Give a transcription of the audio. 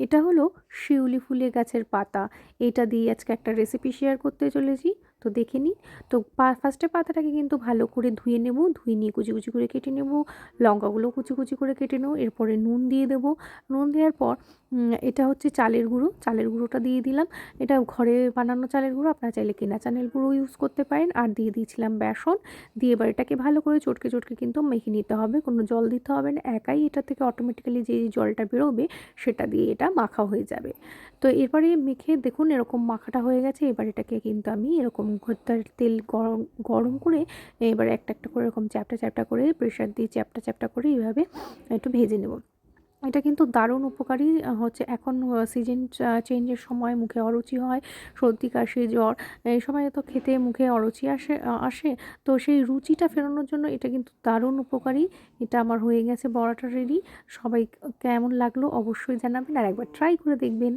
এটা হলো শিউলি ফুলের গাছের পাতা। এটা দিয়ে আজকে একটা রেসিপি শেয়ার করতে চলেছি। তো দেখে নিই। তো ফার্স্টে পাতাটাকে কিন্তু ভালো করে ধুয়ে নেব, ধুয়ে নিয়ে কুচি কুচি করে কেটে নেব, লঙ্কাগুলো কুচি কুচি করে কেটে নেব, এরপরে নুন দিয়ে দেব। নুন দেওয়ার পর এটা হচ্ছে চালের গুঁড়ো, চালের গুঁড়োটা দিয়ে দিলাম। এটা ঘরে বানানো চালের গুঁড়ো, আপনারা চাইলে কেনা চালের গুঁড়ো ইউজ করতে পারেন। আর দিয়ে দিয়েছিলাম বেসন, দিয়ে এবার এটাকে ভালো করে চটকে চটকে কিন্তু মেখে নিতে হবে, কোনো জল দিতে হবে না, একাই এটা থেকে অটোমেটিক্যালি যে জলটা বেরোবে, সেটা দিয়ে এটা মাখা হয়ে যাবে। তো এরপরে মেখে দেখুন এরকম মাখাটা হয়ে গেছে, এবার এটাকে কিন্তু আমি এরকম তার তেল গরম গরম করে এবার একটা একটা করে এরকম চ্যাপটা চ্যাপটা করে প্রেশার দিয়ে চ্যাপটা চ্যাপটা করে এইভাবে একটু ভেজে নেব। এটা কিন্তু দারুণ উপকারী হচ্ছে এখন সিজন চেঞ্জের সময় মুখে অরুচি হয়, সর্দি, কাশি, জ্বর, এই সময় তো খেতে মুখে অরুচি আসে আসে। তো সেই রুচিটা ফেরানোর জন্য এটা কিন্তু দারুণ উপকারী। এটা আমার হয়ে গেছে বড়াটা রেডি সবাই কেমন লাগল অবশ্যই জানাবেন আর একবার ট্রাই করে দেখবেন।